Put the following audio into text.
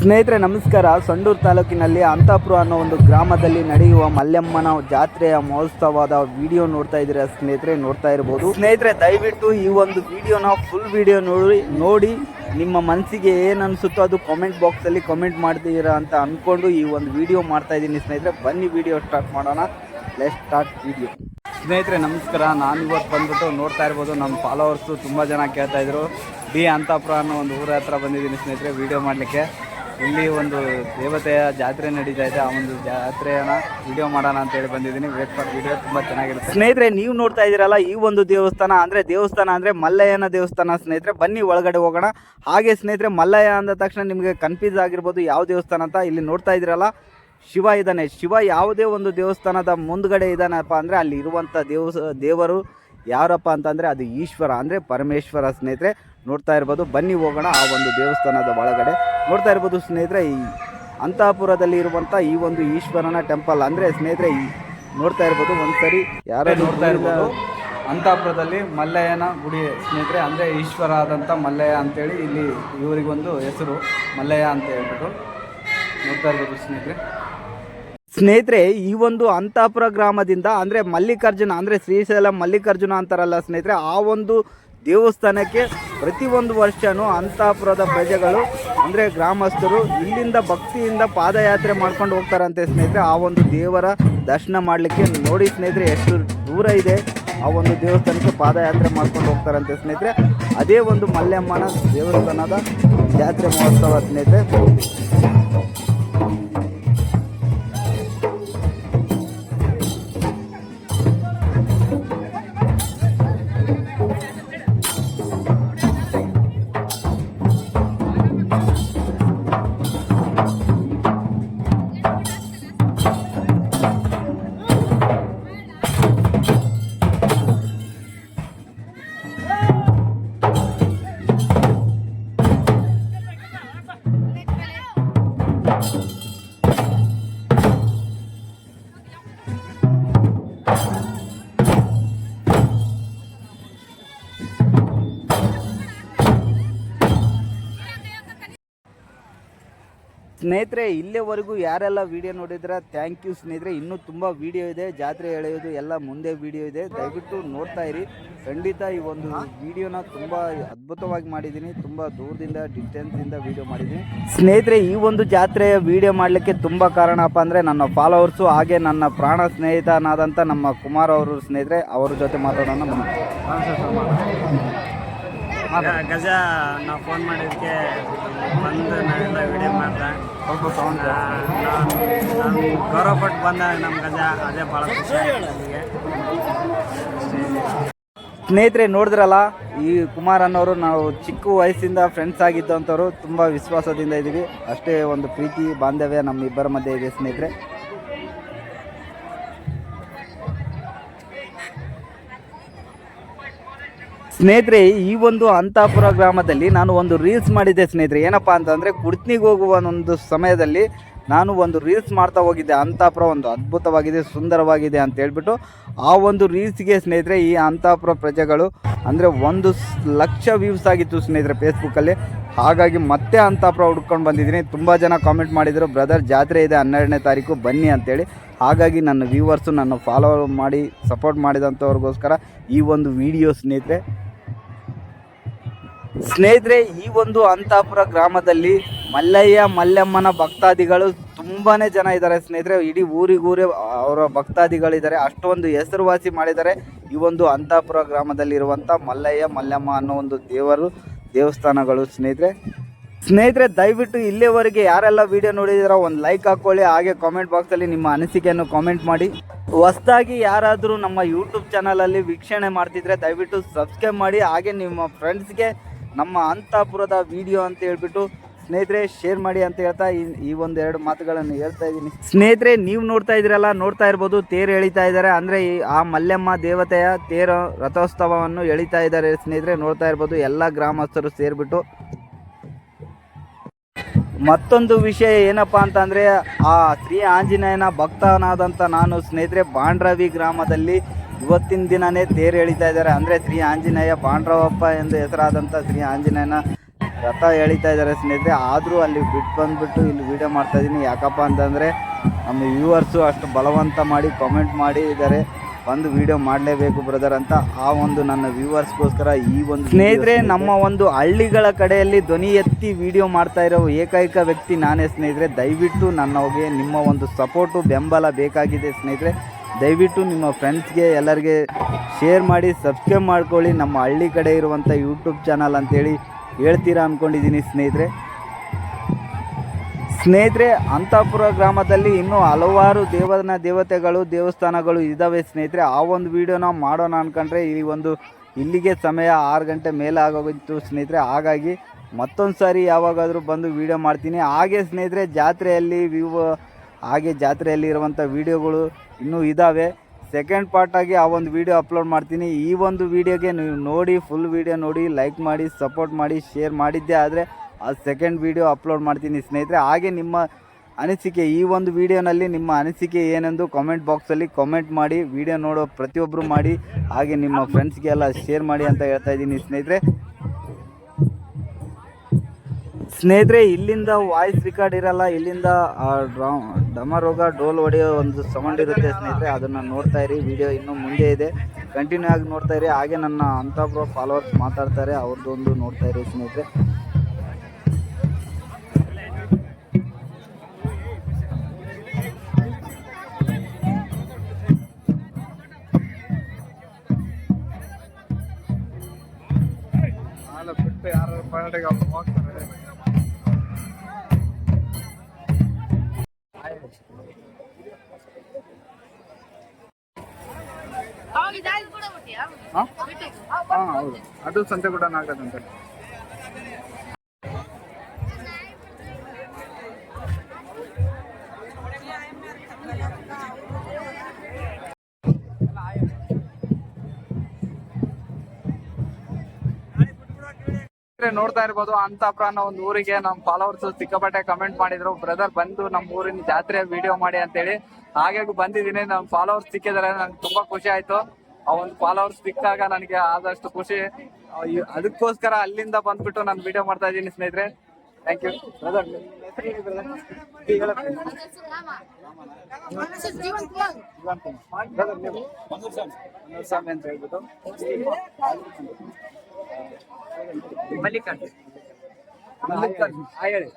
ಸ್ನೇಹಿತರೆ, ನಮಸ್ಕಾರ. ಸಂಡೂರು ತಾಲೂಕಿನಲ್ಲಿ ಅಂತಾಪುರ ಅನ್ನೋ ಒಂದು ಗ್ರಾಮದಲ್ಲಿ ನಡೆಯುವ ಮಲ್ಲಮ್ಮನ ಜಾತ್ರೆಯ ಮಹೋತ್ಸವದ ವಿಡಿಯೋ ನೋಡ್ತಾ ಇದ್ರೆ ಸ್ನೇಹಿತರೆ? ನೋಡ್ತಾ ಇರ್ಬೋದು. ಸ್ನೇಹಿತರೆ, ದಯವಿಟ್ಟು ಈ ಒಂದು ವಿಡಿಯೋನ ಫುಲ್ ವಿಡಿಯೋ ನೋಡಿ ನೋಡಿ ನಿಮ್ಮ ಮನಸ್ಸಿಗೆ ಏನು ಅನಿಸುತ್ತೋ ಅದು ಕಾಮೆಂಟ್ ಬಾಕ್ಸಲ್ಲಿ ಕಾಮೆಂಟ್ ಮಾಡ್ತೀರಾ ಅಂತ ಅಂದ್ಕೊಂಡು ಈ ಒಂದು ವಿಡಿಯೋ ಮಾಡ್ತಾ ಇದ್ದೀನಿ ಸ್ನೇಹಿತರೆ. ಬನ್ನಿ ವಿಡಿಯೋ ಸ್ಟಾರ್ಟ್ ಮಾಡೋಣ. ಲೆಟ್ ಸ್ಟಾರ್ಟ್ ವಿಡಿಯೋ ಸ್ನೇಹಿತರೆ, ನಮಸ್ಕಾರ. ನಾನು ಇವತ್ತು ಬಂದ್ಬಿಟ್ಟು ನೋಡ್ತಾ ಇರ್ಬೋದು. ನಮ್ಮ ಫಾಲೋವರ್ಸು ತುಂಬ ಜನ ಕೇಳ್ತಾ ಇದ್ರು. ಡಿ ಅಂತಾಪುರ ಅನ್ನೋ ಒಂದು ಊರ ಹತ್ರ ಬಂದಿದ್ದೀನಿ ಸ್ನೇಹಿತರೆ ವಿಡಿಯೋ ಮಾಡಲಿಕ್ಕೆ. ಇಲ್ಲಿ ಒಂದು ದೇವತೆಯ ಜಾತ್ರೆ ನಡೀತಾ ಇದೆ. ಆ ಒಂದು ಜಾತ್ರೆಯನ್ನ ವಿಡಿಯೋ ಮಾಡೋಣ ಅಂತ ಹೇಳಿ ಬಂದಿದ್ದೀನಿ. ವೇಟ್ ಮಾಡಿ ವಿಡಿಯೋ ತುಂಬ ಚೆನ್ನಾಗಿರುತ್ತೆ. ಸ್ನೇಹಿತರೆ, ನೀವು ನೋಡ್ತಾ ಇದ್ದೀರಲ್ಲ ಈ ಒಂದು ದೇವಸ್ಥಾನ, ಅಂದರೆ ದೇವಸ್ಥಾನ ಅಂದರೆ ಮಲ್ಲಯ್ಯನ ದೇವಸ್ಥಾನ ಸ್ನೇಹಿತರೆ. ಬನ್ನಿ, ಒಳಗಡೆ ಹೋಗೋಣ. ಹಾಗೆ ಸ್ನೇಹಿತರೆ, ಮಲ್ಲಯ್ಯ ಅಂದ ತಕ್ಷಣ ನಿಮಗೆ ಕನ್ಫ್ಯೂಸ್ ಆಗಿರ್ಬೋದು ಯಾವ ದೇವಸ್ಥಾನ ಅಂತ ಇಲ್ಲಿ ನೋಡ್ತಾ ಇದ್ದೀರಲ್ಲ. ಶಿವ ಇದ್ದಾನೆ. ಶಿವ ಯಾವುದೇ ಒಂದು ದೇವಸ್ಥಾನದ ಮುಂದ್ಗಡೆ ಇದ್ದಾನಪ್ಪ ಅಂದರೆ ಅಲ್ಲಿ ಇರುವಂಥ ದೇವ ದೇವರು ಯಾರಪ್ಪ ಅಂತಂದರೆ ಅದು ಈಶ್ವರ ಅಂದರೆ ಪರಮೇಶ್ವರ ಸ್ನೇಹಿತರೆ. ನೋಡ್ತಾ ಇರ್ಬೋದು. ಬನ್ನಿ, ಹೋಗೋಣ ಆ ಒಂದು ದೇವಸ್ಥಾನದ ಒಳಗಡೆ. ನೋಡ್ತಾ ಇರ್ಬೋದು ಸ್ನೇಹಿತರೆ ಈ ಅಂತಾಪುರದಲ್ಲಿ ಇರುವಂಥ ಈ ಒಂದು ಈಶ್ವರನ ಟೆಂಪಲ್ ಅಂದರೆ ಸ್ನೇಹಿತರೆ ಈ ನೋಡ್ತಾ ಇರ್ಬೋದು ಒಂದ್ಸರಿ ಯಾರೇ ನೋಡ್ತಾ ಇರ್ಬೋದು. ಅಂತಾಪುರದಲ್ಲಿ ಮಲ್ಲಯ್ಯನ ಗುಡಿ ಸ್ನೇಹಿತರೆ ಅಂದರೆ ಈಶ್ವರ ಆದಂಥ ಮಲ್ಲಯ್ಯ ಅಂತೇಳಿ ಇಲ್ಲಿ ಇವರಿಗೊಂದು ಹೆಸರು ಮಲ್ಲಯ್ಯ ಅಂತ ಹೇಳ್ಬಿಟ್ಟು ನೋಡ್ತಾ ಇರ್ಬೋದು ಸ್ನೇಹಿತರೆ. ಸ್ನೇಹಿತರೆ ಈ ಒಂದು ಅಂತಾಪುರ ಗ್ರಾಮದಿಂದ ಅಂದರೆ ಮಲ್ಲಿಕಾರ್ಜುನ ಅಂದರೆ ಶ್ರೀಶೈಲ ಮಲ್ಲಿಕಾರ್ಜುನ ಅಂತಾರಲ್ಲ ಸ್ನೇಹಿತರೆ ಆ ಒಂದು ದೇವಸ್ಥಾನಕ್ಕೆ ಪ್ರತಿಯೊಂದು ವರ್ಷವೂ ಅಂತಾಪುರದ ಪ್ರಜೆಗಳು, ಅಂದರೆ ಗ್ರಾಮಸ್ಥರು ಇಲ್ಲಿಂದ ಭಕ್ತಿಯಿಂದ ಪಾದಯಾತ್ರೆ ಮಾಡ್ಕೊಂಡು ಹೋಗ್ತಾರಂತೆ ಸ್ನೇಹಿತರೆ. ಆ ಒಂದು ದೇವರ ದರ್ಶನ ಮಾಡಲಿಕ್ಕೆ ನೋಡಿ ಸ್ನೇಹಿತರೆ, ಎಷ್ಟು ದೂರ ಇದೆ ಆ ಒಂದು ದೇವಸ್ಥಾನಕ್ಕೆ ಪಾದಯಾತ್ರೆ ಮಾಡ್ಕೊಂಡು ಹೋಗ್ತಾರಂತೆ ಸ್ನೇಹಿತರೆ. ಅದೇ ಒಂದು ಮಲ್ಲೆಮ್ಮನ ದೇವಸ್ಥಾನದ ಜಾತ್ರೆ ಮಹೋತ್ಸವ ಸ್ನೇಹಿತರೆ. ಸ್ನೇಹಿತರೆ ಇಲ್ಲಿವರೆಗೂ ಯಾರೆಲ್ಲ ವಿಡಿಯೋ ನೋಡಿದ್ರೆ ಥ್ಯಾಂಕ್ ಯು ಸ್ನೇಹಿತರೆ. ಇನ್ನೂ ತುಂಬ ವಿಡಿಯೋ ಇದೆ ಜಾತ್ರೆ ಎಳೆಯೋದು ಎಲ್ಲ ಮುಂದೆ ವಿಡಿಯೋ ಇದೆ. ದಯವಿಟ್ಟು ನೋಡ್ತಾ ಇರಿ. ಖಂಡಿತ ಈ ಒಂದು ವಿಡಿಯೋನ ತುಂಬ ಅದ್ಭುತವಾಗಿ ಮಾಡಿದ್ದೀನಿ ತುಂಬ ದೂರದಿಂದ ಡಿಸ್ಟೆನ್ಸಿಂದ ವಿಡಿಯೋ ಮಾಡಿದ್ದೀನಿ. ಸ್ನೇಹಿತರೆ ಈ ಒಂದು ಜಾತ್ರೆಯ ವಿಡಿಯೋ ಮಾಡಲಿಕ್ಕೆ ತುಂಬ ಕಾರಣಪ್ಪ ಅಂದರೆ ನನ್ನ ಫಾಲೋವರ್ಸು ಹಾಗೆ ನನ್ನ ಪ್ರಾಣ ಸ್ನೇಹಿತನಾದಂಥ ನಮ್ಮ ಕುಮಾರ್ ಅವರು ಸ್ನೇಹಿತರೆ ಅವ್ರ ಜೊತೆ ಮಾತಾಡೋಣ. ಗಜ ನಾವು ಫೋನ್ ಮಾಡಿದ್ದಕ್ಕೆ ಬಂದು ನಾವೆಲ್ಲ ವಿಡಿಯೋ ಮಾಡಿದೆ. ಸೌಂಡ್ ನಾನು ಗೌರವ ಪಟ್ಟು ಬಂದ ನಮ್ಮ ಗಜ ಅದೇ ಭಾಳ ಖುಷಿ ನನಗೆ ಸ್ನೇಹಿತರೆ ನೋಡಿದ್ರಲ್ಲ ಈ ಕುಮಾರ್ ಅನ್ನೋರು ನಾವು ಚಿಕ್ಕ ವಯಸ್ಸಿಂದ ಫ್ರೆಂಡ್ಸ್ ಆಗಿದ್ದಂಥವ್ರು ತುಂಬ ವಿಶ್ವಾಸದಿಂದ ಇದ್ದೀವಿ. ಅಷ್ಟೇ ಒಂದು ಪ್ರೀತಿ ಬಾಂಧವ್ಯ ನಮ್ಮ ಇಬ್ಬರ ಮಧ್ಯೆ ಇದೆ ಸ್ನೇಹಿತರೆ. ಸ್ನೇಹಿತರೆ, ಈ ಒಂದು ಅಂತಾಪುರ ಗ್ರಾಮದಲ್ಲಿ ನಾನು ಒಂದು ರೀಲ್ಸ್ ಮಾಡಿದ್ದೆ ಸ್ನೇಹಿತರೆ. ಏನಪ್ಪ ಅಂತಂದರೆ, ಕುಡ್ತಿನಿಗೆ ಹೋಗುವ ಒಂದು ಸಮಯದಲ್ಲಿ ನಾನು ಒಂದು ರೀಲ್ಸ್ ಮಾಡ್ತಾ ಹೋಗಿದ್ದೆ. ಅಂತಾಪುರ ಒಂದು ಅದ್ಭುತವಾಗಿದೆ, ಸುಂದರವಾಗಿದೆ ಅಂತ ಹೇಳ್ಬಿಟ್ಟು ಆ ಒಂದು ರೀಲ್ಸ್ಗೆ ಸ್ನೇಹಿತರೆ, ಈ ಅಂತಾಪುರ ಪ್ರಜೆಗಳು ಅಂದರೆ ಒಂದು ಲಕ್ಷ ವ್ಯೂಸ್ ಆಗಿತ್ತು ಸ್ನೇಹಿತರೆ ಫೇಸ್ಬುಕ್ಕಲ್ಲಿ ಹಾಗಾಗಿ ಮತ್ತೆ ಅಂತಾಪುರ ಹುಡ್ಕೊಂಡು ಬಂದಿದ್ದೀನಿ. ತುಂಬ ಜನ ಕಾಮೆಂಟ್ ಮಾಡಿದರು ಬ್ರದರ್ ಜಾತ್ರೆ ಇದೆ ಹನ್ನೆರಡನೇ ತಾರೀಕು, ಬನ್ನಿ ಅಂತೇಳಿ. ಹಾಗಾಗಿ ನನ್ನ ವ್ಯೂವರ್ಸು ನನ್ನ ಫಾಲೋ ಮಾಡಿ ಸಪೋರ್ಟ್ ಮಾಡಿದಂಥವ್ರಿಗೋಸ್ಕರ ಈ ಒಂದು ವಿಡಿಯೋ ಸ್ನೇಹಿತರೆ ಸ್ನೇಹಿತರೆ, ಈ ಒಂದು ಅಂತಾಪುರ ಗ್ರಾಮದಲ್ಲಿ ಮಲ್ಲಯ್ಯ, ಮಲ್ಲಮ್ಮನ ಭಕ್ತಾದಿಗಳು ತುಂಬಾ ಜನ ಇದ್ದಾರೆ ಸ್ನೇಹಿತರೆ. ಇಡೀ ಊರಿಗೂರೇ ಅವರ ಭಕ್ತಾದಿಗಳಿದ್ದಾರೆ. ಅಷ್ಟೊಂದು ಹೆಸರುವಾಸಿ ಮಾಡಿದ್ದಾರೆ ಈ ಒಂದು ಅಂತಾಪುರ ಗ್ರಾಮದಲ್ಲಿರುವಂಥ ಮಲ್ಲಯ್ಯ, ಮಲ್ಲಮ್ಮ ಅನ್ನೋ ಒಂದು ದೇವರು, ದೇವಸ್ಥಾನಗಳು ಸ್ನೇಹಿತರೆ. ಸ್ನೇಹಿತರೆ, ದಯವಿಟ್ಟು ಇಲ್ಲಿವರೆಗೆ ಯಾರೆಲ್ಲ ವಿಡಿಯೋ ನೋಡಿದಿರೋ ಒಂದು ಲೈಕ್ ಹಾಕ್ಕೊಳ್ಳಿ ಹಾಗೆ ಕಾಮೆಂಟ್ ಬಾಕ್ಸಲ್ಲಿ ನಿಮ್ಮ ಅನಿಸಿಕೆಯನ್ನು ಕಾಮೆಂಟ್ ಮಾಡಿ. ಹೊಸದಾಗಿ ಯಾರಾದರೂ ನಮ್ಮ ಯೂಟ್ಯೂಬ್ ಚಾನಲಲ್ಲಿ ವೀಕ್ಷಣೆ ಮಾಡ್ತಿದ್ರೆ ದಯವಿಟ್ಟು ಸಬ್ಸ್ಕ್ರೈಬ್ ಮಾಡಿ, ಹಾಗೆ ನಿಮ್ಮ ಫ್ರೆಂಡ್ಸ್ಗೆ ನಮ್ಮ ಅಂತಾಪುರದ ವಿಡಿಯೋ ಅಂತ ಹೇಳ್ಬಿಟ್ಟು ಸ್ನೇಹಿತರೆ ಶೇರ್ ಮಾಡಿ ಅಂತ ಹೇಳ್ತಾ ಈ- ಒಂದು ಎರಡು ಮಾತುಗಳನ್ನು ಹೇಳ್ತಾ ಇದ್ದೀನಿ. ಸ್ನೇಹಿತರೆ, ನೀವು ನೋಡ್ತಾ ಇದ್ದೀರಲ್ಲ, ನೋಡ್ತಾ ಇರ್ಬೋದು, ತೇರು ಎಳಿತಾ ಇದ್ದಾರೆ. ಅಂದರೆ ಆ ಮಲ್ಲಮ್ಮ ದೇವತೆಯ ತೇರು ರಥೋತ್ಸವವನ್ನು ಎಳಿತಾ ಇದ್ದಾರೆ ಸ್ನೇಹಿತರೆ, ನೋಡ್ತಾ ಇರ್ಬೋದು, ಎಲ್ಲ ಗ್ರಾಮಸ್ಥರು ಸೇರಿಬಿಟ್ಟು. ಮತ್ತೊಂದು ವಿಷಯ ಏನಪ್ಪ ಅಂತಂದರೆ, ಆ ಶ್ರೀ ಆಂಜನೇಯನ ಭಕ್ತನಾದಂಥ ನಾನು ಸ್ನೇಹಿತರೆ, ಬಾಂಡ್ರವಿ ಗ್ರಾಮದಲ್ಲಿ ಇವತ್ತಿನ ದಿನನೇ ತೇರು ಎಳಿತಾ ಇದ್ದಾರೆ. ಅಂದರೆ ಶ್ರೀ ಆಂಜನೇಯ ಪಾಂಡ್ರವಪ್ಪ ಎಂದು ಹೆಸರಾದಂಥ ಶ್ರೀ ಆಂಜನೇಯನ ರಥ ಎಳಿತಾ ಇದ್ದಾರೆ ಸ್ನೇಹಿತರೆ. ಆದರೂ ಅಲ್ಲಿ ಬಿಟ್ಟು ಬಂದುಬಿಟ್ಟು ಇಲ್ಲಿ ವಿಡಿಯೋ ಮಾಡ್ತಾ ಇದ್ದೀನಿ ಯಾಕಪ್ಪ ಅಂತಂದರೆ ನಮ್ಮ ವ್ಯೂವರ್ಸು ಅಷ್ಟು ಬಲವಂತ ಮಾಡಿ ಕಾಮೆಂಟ್ ಮಾಡಿ ಇದ್ದಾರೆ. ಒಂದು ವಿಡಿಯೋ ಮಾಡಲೇಬೇಕು ಬ್ರದರ್ ಅಂತ ಆ ಒಂದು ನನ್ನ ವ್ಯೂವರ್ಸ್ಗೋಸ್ಕರ ಈ ಒಂದು ಸ್ನೇಹಿತರೆ ನಮ್ಮ ಒಂದು ಹಳ್ಳಿಗಳ ಕಡೆಯಲ್ಲಿ ಧ್ವನಿ ಎತ್ತಿ ವಿಡಿಯೋ ಮಾಡ್ತಾ ಇರೋ ಏಕೈಕ ವ್ಯಕ್ತಿ ನಾನೇ ಸ್ನೇಹಿತರೆ. ದಯವಿಟ್ಟು ನನ್ನಗೆ ನಿಮ್ಮ ಒಂದು ಸಪೋರ್ಟು ಬೆಂಬಲ ಬೇಕಾಗಿದೆ ಸ್ನೇಹಿತರೆ. ದಯವಿಟ್ಟು ನಿಮ್ಮ ಫ್ರೆಂಡ್ಸ್ಗೆ ಎಲ್ಲರಿಗೆ ಶೇರ್ ಮಾಡಿ ಸಬ್ಸ್ಕ್ರೈಬ್ ಮಾಡ್ಕೊಳ್ಳಿ. ನಮ್ಮ ಹಳ್ಳಿ ಕಡೆ ಇರುವಂಥ ಯೂಟ್ಯೂಬ್ ಚಾನಲ್ ಅಂತೇಳಿ ಹೇಳ್ತೀರಾ ಅಂದ್ಕೊಂಡಿದ್ದೀನಿ ಸ್ನೇಹಿತರೆ. ಸ್ನೇಹಿತರೆ, ಅಂತಾಪುರ ಗ್ರಾಮದಲ್ಲಿ ಇನ್ನೂ ಹಲವಾರು ದೇವನ ದೇವತೆಗಳು, ದೇವಸ್ಥಾನಗಳು ಇದ್ದಾವೆ ಸ್ನೇಹಿತರೆ. ಆ ಒಂದು ವಿಡಿಯೋನ ಮಾಡೋಣ ಅಂದ್ಕೊಂಡ್ರೆ ಈ ಒಂದು ಇಲ್ಲಿಗೆ ಸಮಯ ಆರು ಗಂಟೆ ಮೇಲೆ ಆಗೋಗಿತ್ತು ಸ್ನೇಹಿತರೆ. ಹಾಗಾಗಿ ಮತ್ತೊಂದು ಸಾರಿ ಯಾವಾಗಾದರೂ ಬಂದು ವಿಡಿಯೋ ಮಾಡ್ತೀನಿ. ಹಾಗೆ ಸ್ನೇಹಿತರೆ, ಜಾತ್ರೆಯಲ್ಲಿ ವ್ಯೂ ಹಾಗೆ ಜಾತ್ರೆಯಲ್ಲಿರುವಂಥ ವೀಡಿಯೋಗಳು ಇನ್ನೂ ಇದ್ದಾವೆ. ಸೆಕೆಂಡ್ ಪಾರ್ಟಾಗಿ ಆ ಒಂದು ವೀಡಿಯೋ ಅಪ್ಲೋಡ್ ಮಾಡ್ತೀನಿ. ಈ ಒಂದು ವಿಡಿಯೋಗೆ ನೀವು ನೋಡಿ ಫುಲ್ ವೀಡಿಯೋ ನೋಡಿ ಲೈಕ್ ಮಾಡಿ ಸಪೋರ್ಟ್ ಮಾಡಿ ಶೇರ್ ಮಾಡಿದ್ದೆ ಆದರೆ ಆ ಸೆಕೆಂಡ್ ವೀಡಿಯೋ ಅಪ್ಲೋಡ್ ಮಾಡ್ತೀನಿ ಸ್ನೇಹಿತರೆ. ಹಾಗೆ ನಿಮ್ಮ ಅನಿಸಿಕೆ, ಈ ಒಂದು ವಿಡಿಯೋನಲ್ಲಿ ನಿಮ್ಮ ಅನಿಸಿಕೆ ಏನೆಂದು ಕಾಮೆಂಟ್ ಬಾಕ್ಸಲ್ಲಿ ಕಾಮೆಂಟ್ ಮಾಡಿ ವಿಡಿಯೋ ನೋಡೋ ಪ್ರತಿಯೊಬ್ಬರು ಮಾಡಿ, ಹಾಗೆ ನಿಮ್ಮ ಫ್ರೆಂಡ್ಸ್ಗೆ ಎಲ್ಲ ಶೇರ್ ಮಾಡಿ ಅಂತ ಹೇಳ್ತಾ ಇದ್ದೀನಿ ಸ್ನೇಹಿತರೆ. ಸ್ನೇಹಿತರೆ, ಇಲ್ಲಿಂದ ವಾಯ್ಸ್ ರೆಕಾರ್ಡ್ ಇರಲ್ಲ, ಇಲ್ಲಿಂದ ಡ್ರಾ ಡಮರೋಗ ಡೋಲ್ ಹೊಡೆಯೋ ಒಂದು ಸೌಂಡ್ ಇರುತ್ತೆ ಸ್ನೇಹಿತರೆ, ಅದನ್ನು ನೋಡ್ತಾ ಇರಿ. ವಿಡಿಯೋ ಇನ್ನೂ ಮುಂದೆ ಇದೆ. ಕಂಟಿನ್ಯೂ ಆಗಿ ನೋಡ್ತಾ ಇರಿ. ಹಾಗೆ ನನ್ನ ಅಂತಬ್ರು ಫಾಲೋವರ್ಸ್ ಮಾತಾಡ್ತಾರೆ ಅವ್ರದ್ದೊಂದು ನೋಡ್ತಾ ಇರಿ ಸ್ನೇಹಿತರೆ. ಯಾರು ಹೋಗ್ತಾರೆ? ಹಾ? ಹೌದು. ಅದು ಸಂತೆ ಕೂಡ ಅಂತ ನೋಡ್ತಾ ಇರ್ಬೋದು ಅಂತಾಪುರ ಅನ್ನೋ ಒಂದು ಊರಿಗೆ ನಮ್ಮ ಫಾಲೋವರ್ಸ್ ಸಿಕ್ಕಾಪಟ್ಟೆ ಕಮೆಂಟ್ ಮಾಡಿದ್ರು. ಬ್ರದರ್ ಬಂದು ನಮ್ಮ ಊರಿನ ಜಾತ್ರೆ ವಿಡಿಯೋ ಮಾಡಿ ಅಂತೇಳಿ. ಹಾಗಾಗಿ ಬಂದಿದ್ದೀನಿ. ನಮ್ಮ ಫಾಲೋವರ್ಸ್ ಸಿಕ್ಕಿದ್ದಾರೆ. ನಂಗೆ ತುಂಬಾ ಖುಷಿ ಆಯ್ತು. ಆ ಒಂದು ಫಾಲೋವರ್ಸ್ ಸಿಕ್ಕಾಗ ನನಗೆ ಆದಷ್ಟು ಖುಷಿ. ಅದಕ್ಕೋಸ್ಕರ ಅಲ್ಲಿಂದ ಬಂದ್ಬಿಟ್ಟು ನಾನು ವಿಡಿಯೋ ಮಾಡ್ತಾ ಇದ್ದೀನಿ ಸ್ನೇಹಿತರೆ. ಥ್ಯಾಂಕ್ ಯು ಬ್ರದರ್ ಸ್ವಾಮಿ. ಅಂತ ಹೇಳ್ಬಿಟ್ಟು. ಮಲ್ಲಿಕಾರ್ಜುನ್. ಮಲ್ಲಿಕಾರ್ಜುನ್. ಹಾಯ್ ಹೇಳಿ.